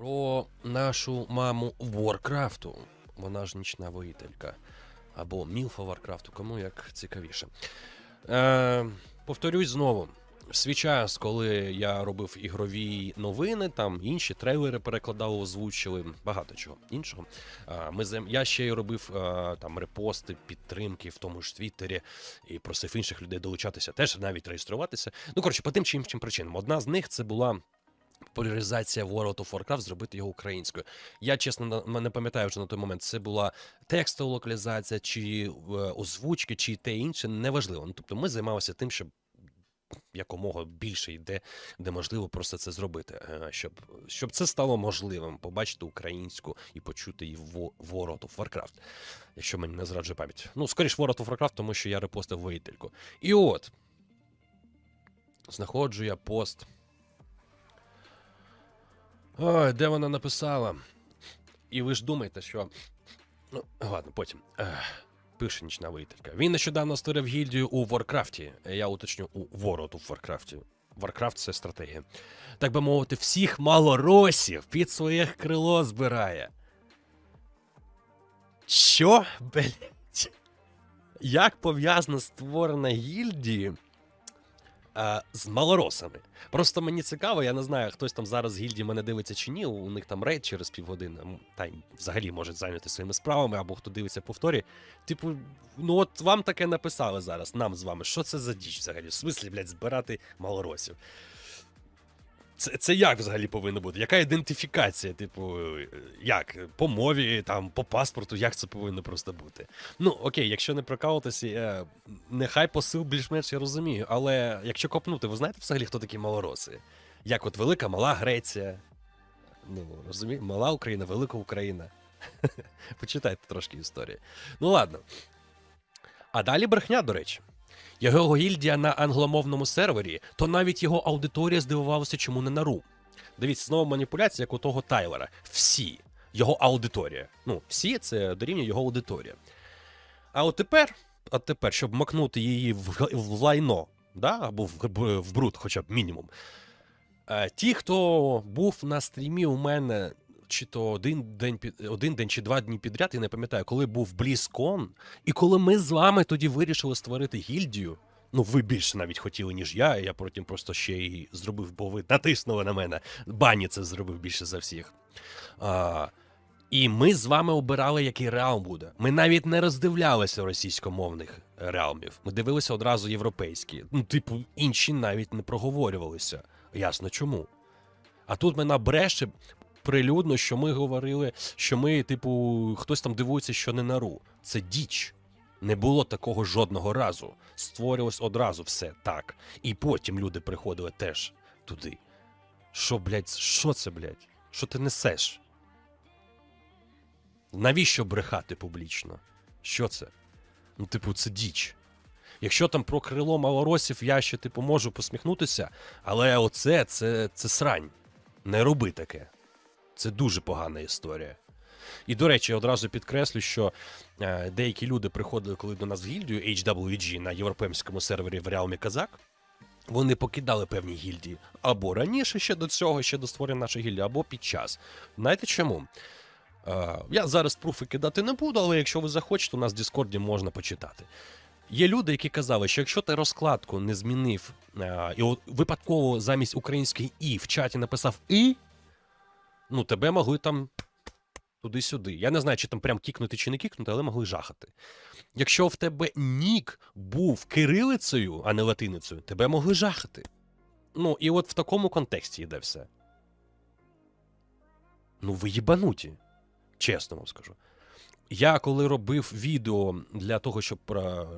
Про нашу маму Воркрафту. Вона ж нічна воїтелька. Або Мілфа Варкрафту, кому як цікавіше. Е, повторюсь знову. В свій час, коли я робив ігрові новини, там інші трейлери перекладали, озвучили, багато чого іншого. А, Ми я ще й робив а, там репости, підтримки в тому ж Твіттері і просив інших людей долучатися, теж навіть реєструватися. Ну коротше, по тим чи іншим причинам. Одна з них це була. Популяризація World of Warcraft, зробити його українською. Я чесно не пам'ятаю вже на той момент, це була текстова локалізація, чи е, озвучки, чи те інше, неважливо. Ну, тобто ми займалися тим, щоб якомога більше йде, де можливо просто це зробити, е, щоб, щоб це стало можливим, побачити українську і почути її в World of Warcraft, якщо мені не зраджує пам'ять. Ну, скоріш World of Warcraft, тому що я репостив воїтельку. І от знаходжу я пост. Ой, де вона написала? І ви ж думаєте, що. Ну, ладно, потім. Пише нічна воїтелька. Він нещодавно створив гільдію у Варкрафті. Я уточню у World of Warcraft. Варкрафт це стратегія. Так би мовити, всіх малоросів під своє крило збирає. Що? Блять? Як пов'язано створена гільдії а, з малоросами? Просто мені цікаво, я не знаю, хтось там зараз з гільдії мене дивиться чи ні. У них там рейд через півгодини. Та й взагалі можуть зайняти своїми справами, або хто дивиться повторі. Типу, ну от вам таке написали зараз, нам з вами. Що це за діч взагалі? В смислі, блядь, збирати малоросів? Це, це як взагалі повинно бути? Яка ідентифікація? Типу, як? По мові, там, по паспорту, як це повинно просто бути? Ну, окей, якщо не прокалуватися, е, нехай посил більш-менш я розумію. Але якщо копнути, ви знаєте взагалі, хто такі малороси? Як от велика, мала Греція. Ну, розумієте, мала Україна, велика Україна. Почитайте трошки історії. Ну ладно. А далі брехня, до речі. Його гільдія на англомовному сервері, то навіть його аудиторія здивувалася, чому не на ру. Дивіться, знову маніпуляція, як у того Тайлера. Всі. Його аудиторія. Ну, всі це дорівнює його аудиторія. А от тепер, от тепер, щоб макнути її в, в лайно, да? або в, в бруд, хоча б мінімум. Е, ті, хто був на стрімі у мене чи то один день під один день чи два дні підряд, я не пам'ятаю, коли був BlizzCon, і коли ми з вами тоді вирішили створити гільдію. Ну, ви більше навіть хотіли, ніж я. Я потім просто ще й зробив, бо ви натиснули на мене. Бані це зробив більше за всіх. А, і ми з вами обирали, який реал буде. Ми навіть не роздивлялися російськомовних реалмів. Ми дивилися одразу європейські. Ну, типу, інші навіть не проговорювалися. Ясно чому. А тут мене бреше прилюдно, що ми говорили, що ми, типу, хтось там дивується, що не нару. Це діч. Не було такого жодного разу. Створювалось одразу все так. І потім люди приходили теж туди. Що, блядь, що це, блядь? Що ти несеш? Навіщо брехати публічно? Що це? Ну, типу, це діч. Якщо там про крило малоросів я ще типу можу посміхнутися, але оце це, це срань. Не роби таке. Це дуже погана історія. І, до речі, одразу підкреслю, що е, деякі люди приходили, коли до нас в гільдію HWG на європейському сервері в Realme Казак. Вони покидали певні гільдії або раніше ще до цього, ще до створення нашої гільдії, або під час. Знаєте чому? Е, я зараз пруфи кидати не буду, але якщо ви захочете, у нас в Діскорді можна почитати. Є люди, які казали, що якщо ти розкладку не змінив, е, і от випадково замість української і в чаті написав і, ну тебе могли там туди-сюди. Я не знаю, чи там прям кікнути чи не кікнути, але могли жахати. Якщо в тебе нік був кирилицею, а не латиницею, тебе могли жахати. Ну, і от в такому контексті йде все. Ну, ви їбануті. Чесно вам скажу. Я коли робив відео для того, щоб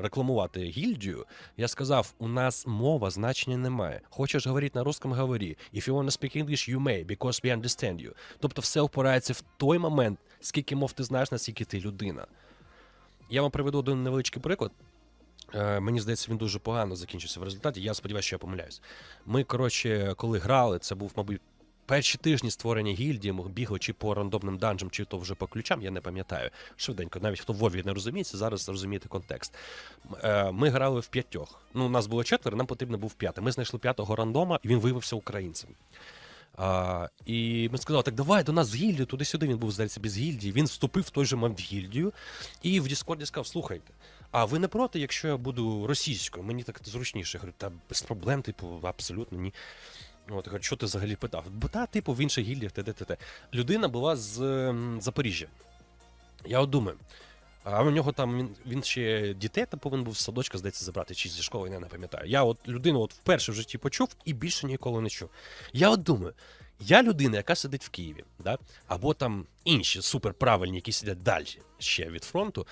рекламувати гільдію, я сказав: у нас мова значення немає. Хочеш говорити на русском, говори. If you want to speak English, you may, because we understand you. Тобто все впирається в той момент, скільки мов ти знаєш, наскільки ти людина. Я вам приведу один невеличкий приклад. Е, Мені здається, він дуже погано закінчився в результаті. Я сподіваюся, що я помиляюсь. Ми, коротше, коли грали, це був, мабуть, перші тижні створення гільдії, ми бігли чи по рандомним данжам, чи то вже по ключам, я не пам'ятаю. Швиденько, навіть хто в Вові не розуміється, зараз розумієте контекст. Е, Ми грали в п'ятьох. Ну, у нас було четверо, нам потрібно був п'ятий. Ми знайшли п'ятого рандома, і він виявився українцем. А, і ми сказали, так давай до нас в гільдію, туди-сюди він був, здається, без гільдії. Він вступив в той же момент в гільдію і в Діскорді сказав: слухайте, а ви не проти, якщо я буду російською? Мені так зручніше. Я говорю, та без проблем, типу, абсолютно ні. От, кажу, що ти взагалі питав? Бо та, типу, в інших гільдіях, т т т Людина була з ем, Запоріжжя. Я от думаю. А у нього там він, він ще дітей там повинен був з садочка, здається, забрати чи зі школи, я не пам'ятаю. Я от людину от вперше в житті почув і більше ніколи не чув. Я от думаю, я людина, яка сидить в Києві, да? або там інші суперправильні, які сидять далі ще від фронту.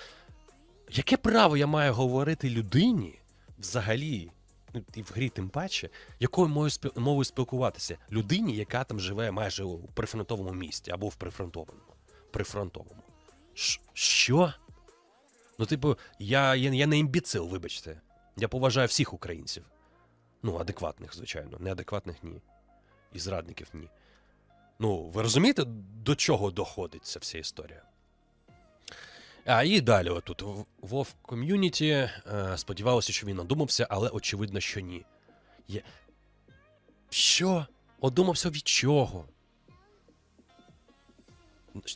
Яке право я маю говорити людині взагалі, і в грі тим паче, якою мовою, спілкуватися? Людині, яка там живе майже у прифронтовому місті або в прифронтовому. Прифронтовому. Ш- що? Ну, типу, я, я, я не імбіцил, вибачте. Я поважаю всіх українців. Ну, адекватних, звичайно, неадекватних ні. І зрадників ні. Ну, ви розумієте, до чого доходить ця вся історія? А і далі, отут, Вов ком'юніті. е, Сподівалося, що він одумався, але очевидно, що ні. Є... Що? Одумався від чого?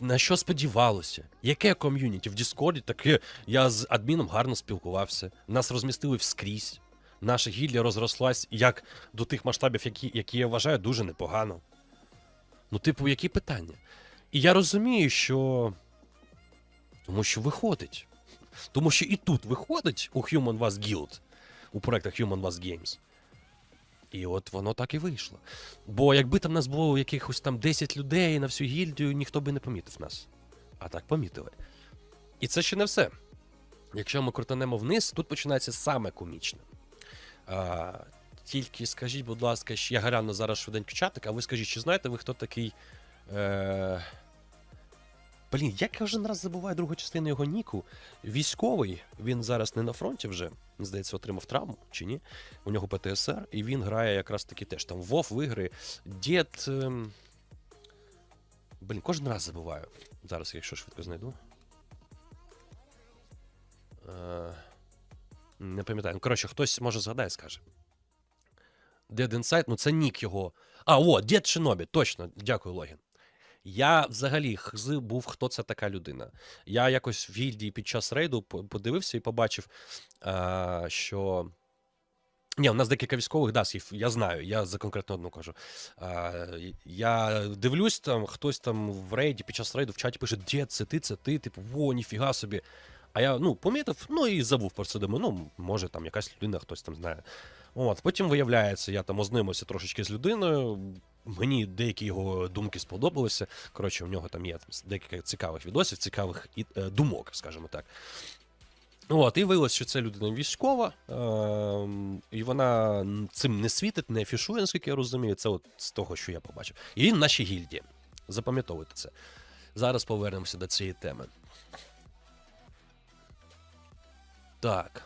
На що сподівалося? Яке ком'юніті? В Діскорді таке я з адміном гарно спілкувався. Нас розмістили вскрізь. Наша гільдія розрослась як до тих масштабів, які, які я вважаю, дуже непогано. Ну, типу, які питання? І я розумію, що. Тому що виходить. Тому що і тут виходить у Human Was Guild, у проектах Human Was Games. І от воно так і вийшло. Бо якби там нас було якихось там 10 людей на всю гільдію, ніхто би не помітив нас. А так помітили. І це ще не все. Якщо ми крутанемо вниз, тут починається саме комічне. А, тільки скажіть, будь ласка, я гляну зараз швиденько чатик, а ви скажіть, чи знаєте ви, хто такий. Е... Блін, я кожен раз забуваю другу частину його ніку. Військовий, він зараз не на фронті вже, здається, отримав травму чи ні. У нього ПТСР, і він грає якраз таки теж там Вов в ігри. Дід. Ем... Блін, кожен раз забуваю. Зараз, якщо швидко знайду. Е... Не пам'ятаю. Коротше, хтось може згадає, скаже. Dead Inside, ну це нік його. А, о, Дід Шинобі, точно, дякую, Логін. Я взагалі хз був, хто це така людина. Я якось в гільдії під час рейду подивився і побачив, що. Ні, у нас декілька військових дасів, я знаю, я за конкретно одну кажу. А, я дивлюсь, там хтось там в рейді під час рейду в чаті пише: Дід, це ти, це ти, типу, во, ніфіга собі. А я ну, помітив, ну і забув про це. Думаю, ну, може, там якась людина, хтось там знає. От, потім виявляється, я там ознайомився трошечки з людиною. Мені деякі його думки сподобалися. Коротше, у нього там є декілька цікавих відосів, цікавих е, думок, скажімо так. От, і виявилось, що це людина військова, ем, і вона цим не світить, не афішує, наскільки я розумію. Це от з того, що я побачив. І він в нашій гільдії. Запам'ятовуйте це. Зараз повернемося до цієї теми. Так.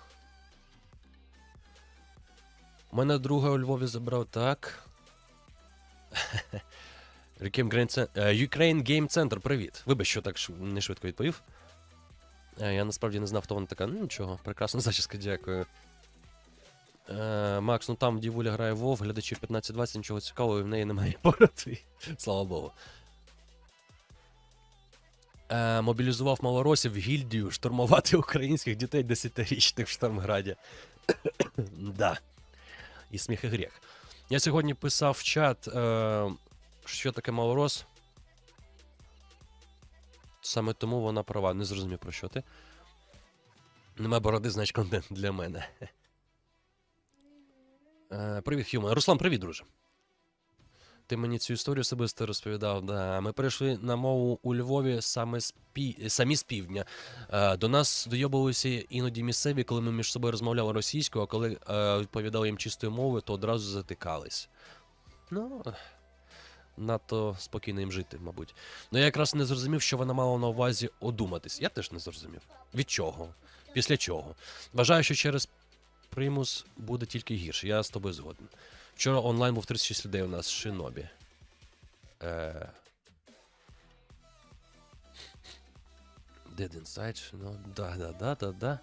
У Мене друга у Львові забрав так. Ukraine Game Cen- е, Ukraine Game Center, привіт. Вибач, що так не швидко відповів. Е, Я насправді не знав, хто вона така. Ну нічого, прекрасна зачіска, дякую. Е, Макс, ну там дівуля грає Вов, глядачів 15-20, нічого цікавого, і в неї немає бороти. Слава Богу. Мобілізував малоросів гільдію штурмувати українських дітей 10-річних в Штормграді. да. І сміх і гріх. Я сьогодні писав в чат, е, що таке малорос. Саме тому вона права. Не зрозумів про що ти. Нема бороди, значить контент для мене. Е, привіт, Хьюман. Руслан, привіт, друже. Ти мені цю історію особисто розповідав. Да. Ми перейшли на мову у Львові саме з пі... самі з півдня. Е, до нас дойобувалися іноді місцеві, коли ми між собою розмовляли російською, а коли е, відповідали їм чистою мовою, то одразу затикались. Ну, надто спокійно їм жити, мабуть. Ну я якраз не зрозумів, що вона мала на увазі одуматись. Я теж не зрозумів. Від чого? Після чого? Вважаю, що через примус буде тільки гірше. Я з тобою згоден. Вчора онлайн був 36 людей у нас Шинобі. Е... Dead Inside, ну, да, да, да, да, да.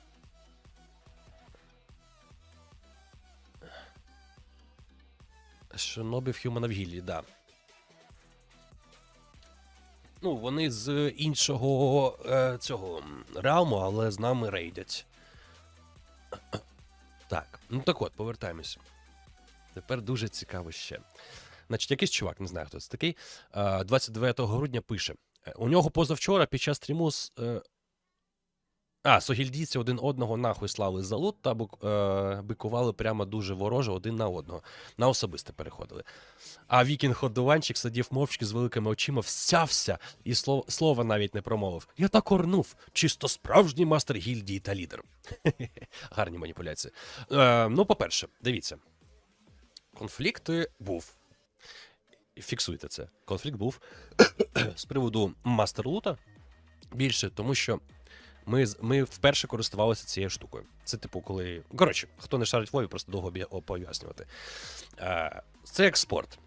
Шинобі в Human of да. ну, вони з іншого е, цього реалму, але з нами рейдять. Так, ну так от, повертаємося. Тепер дуже цікаво ще. Значить, якийсь чувак, не знаю, хто це такий, е, 29 грудня пише: е, у нього позавчора під час стріму з. е, А, согільдійці один одного нахуй слали за лут та е, бикували прямо дуже вороже один на одного. На особисте переходили. А вікінг-ходуванчик сидів мовчки з великими очима, всявся і слов, слова навіть не промовив. Я так орнув, чисто справжній мастер гільдії та лідер. Гарні маніпуляції. Е, ну, по-перше, дивіться. Конфлікт був. Фіксуйте це. Конфлікт був з приводу мастер-лута більше, тому що ми, ми вперше користувалися цією штукою. Це, типу, коли. Коротше, хто не шарить Вові, просто довго пояснювати. Е, це як спорт.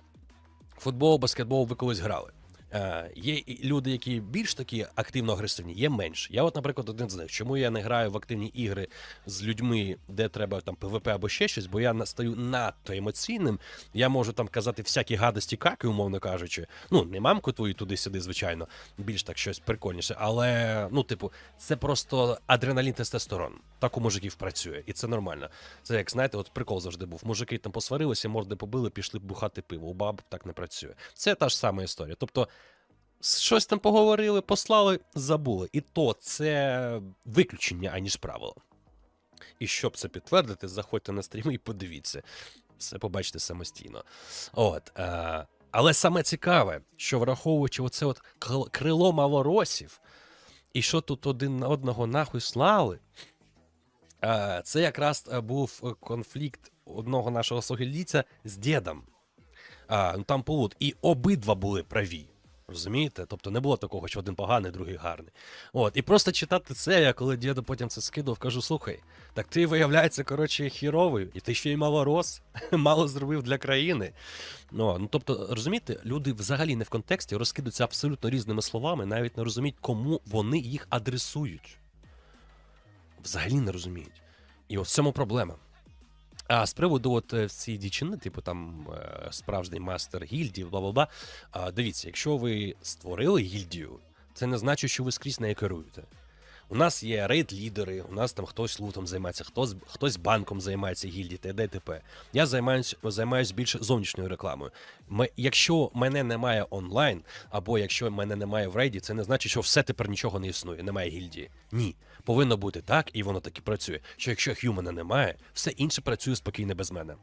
Футбол, баскетбол ви колись грали. Е, є люди, які більш такі активно агресивні, є менш. Я, от, наприклад, один з них. Чому я не граю в активні ігри з людьми, де треба там ПВП або ще щось, бо я стаю надто емоційним. Я можу там казати всякі гадості каки, умовно кажучи. Ну, не мамку твою туди-сюди, звичайно, більш так щось прикольніше. Але, ну, типу, це просто адреналін тестостерон. Так у мужиків працює, і це нормально. Це як знаєте, от прикол завжди був. Мужики там посварилися, морди побили, пішли бухати пиво. У баб так не працює. Це та ж сама історія. Тобто, щось там поговорили, послали, забули. І то це виключення, аніж правило. І щоб це підтвердити, заходьте на стріми і подивіться. Все побачите самостійно. От. Е, але саме цікаве, що враховуючи оце от крило малоросів, і що тут один на одного нахуй слали, е, це якраз е, був е, конфлікт одного нашого согільдійця з дідом. А, ну там полут. І обидва були праві. Розумієте? Тобто не було такого, що один поганий, другий гарний. От, і просто читати це, я коли діду потім це скидав, кажу: слухай, так ти виявляється, коротше, хіровий, і ти ще й малорос, мало зробив для країни. Ну, ну тобто, розумієте, люди взагалі не в контексті розкидаються абсолютно різними словами, навіть не розуміють, кому вони їх адресують. Взагалі не розуміють. І от в цьому проблема. А з приводу от е, цієї дівчини, типу там е, справжній мастер гільдії, бла бла бла. Дивіться, якщо ви створили гільдію, це не значить, що ви скрізь нею керуєте. У нас є рейд-лідери, у нас там хтось лутом займається, хтось, хтось банком займається гільдії, т.д. т.п. Я займаюсь, займаюсь більше зовнішньою рекламою. Ми, якщо мене немає онлайн, або якщо мене немає в рейді, це не значить, що все тепер нічого не існує, немає гільдії. Ні. Повинно бути так, і воно так і працює. Що якщо х'юмана немає, все інше працює спокійно без мене.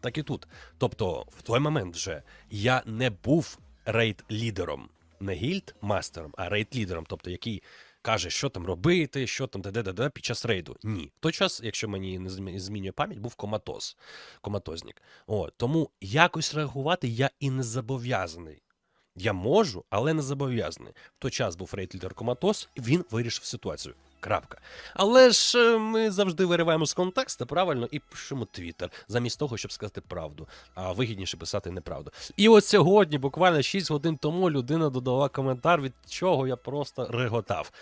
Так і тут. Тобто, в той момент вже я не був рейд-лідером, не гільд-мастером, а рейд-лідером, тобто який каже, що там робити, що там де-де-де під час рейду. Ні. В той час, якщо мені не змінює пам'ять, був коматоз, коматознік. О, тому якось реагувати я і не зобов'язаний. Я можу, але не зобов'язаний. В той час був рейд-лідер коматоз, і він вирішив ситуацію. Крапка. Але ж е, ми завжди вириваємо з контексту, правильно, і пишемо твіттер, замість того, щоб сказати правду. А вигідніше писати неправду. І от сьогодні, буквально 6 годин тому, людина додала коментар, від чого я просто реготав.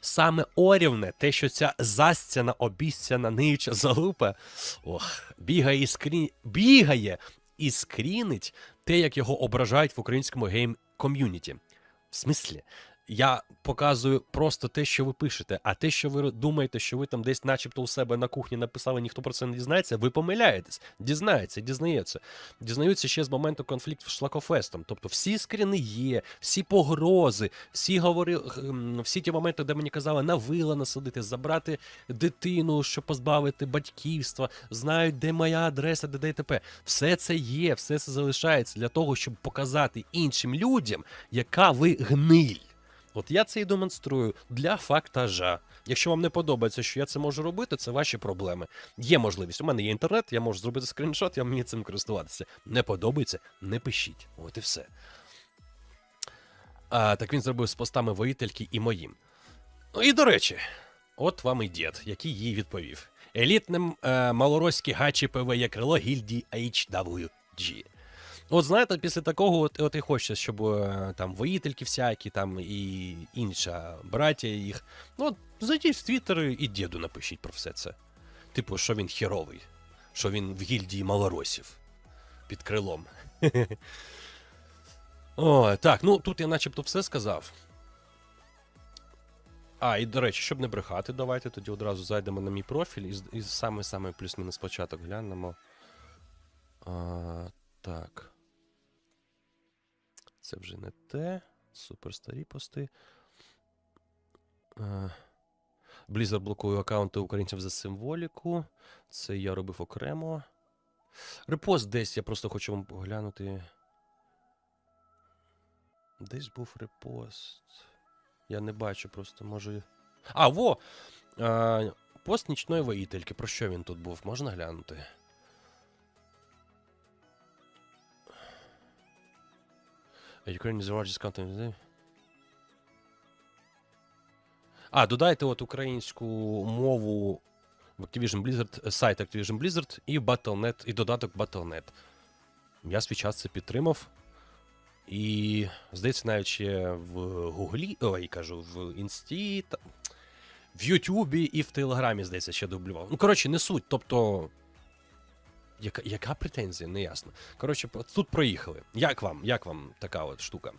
Саме орівне, те, що ця застяна, обіцяна, ниюча залупа ох, бігає і скрін... бігає і скрінить те, як його ображають в українському гейм ком'юніті. В смислі, я показую просто те, що ви пишете, а те, що ви думаєте, що ви там десь, начебто, у себе на кухні написали, ніхто про це не дізнається, ви помиляєтесь. Дізнається, дізнається. Дізнаються ще з моменту конфлікту з Шлакофестом. Тобто всі скріни є, всі погрози, всі говори, всі ті моменти, де мені казали на вила насадити, забрати дитину, щоб позбавити батьківства, знають, де моя адреса, де ДТП. Все це є, все це залишається для того, щоб показати іншим людям, яка ви гниль. От я це і демонструю для фактажа. Якщо вам не подобається, що я це можу робити, це ваші проблеми. Є можливість. У мене є інтернет, я можу зробити скріншот, я вмію цим користуватися. Не подобається, не пишіть. От і все. А, так він зробив з постами воїтельки і моїм. Ну і до речі, от вам і дід, який їй відповів. Елітним е, малороські гачі ПВ є крило гільдії HWG. От знаєте, після такого от, от і хочеться, щоб е, там воїтельки всякі, там і інша браття їх. Ну, от зайдіть в Твіттер і діду напишіть про все це. Типу, що він херовий, що він в гільдії малоросів під крилом. Ой, так, ну тут я начебто все сказав. А, і до речі, щоб не брехати, давайте тоді одразу зайдемо на мій профіль і саме-саме плюс-мінус початок глянемо. А, так. Це вже не те. Супер старі пости. А, Blizzard блокує аккаунти українців за символіку. Це я робив окремо. Репост десь, я просто хочу вам поглянути. Десь був репост. Я не бачу, просто може. А, во! А, пост нічної воїтельки. Про що він тут був? Можна глянути? Ukraine is the largest country. А, додайте от українську мову в Activision Blizzard, е, сайт Activision Blizzard і Battle.net, і додаток Battle.net. Я свій час це підтримав. І, здається, навіть ще в Гуглі, ой, кажу, в Інсті, в Ютубі і в Телеграмі, здається, ще дублював. Ну, коротше, не суть. Тобто. Яка, яка претензія? Неясно. Коротше, тут проїхали. Як вам? Як вам така от штука?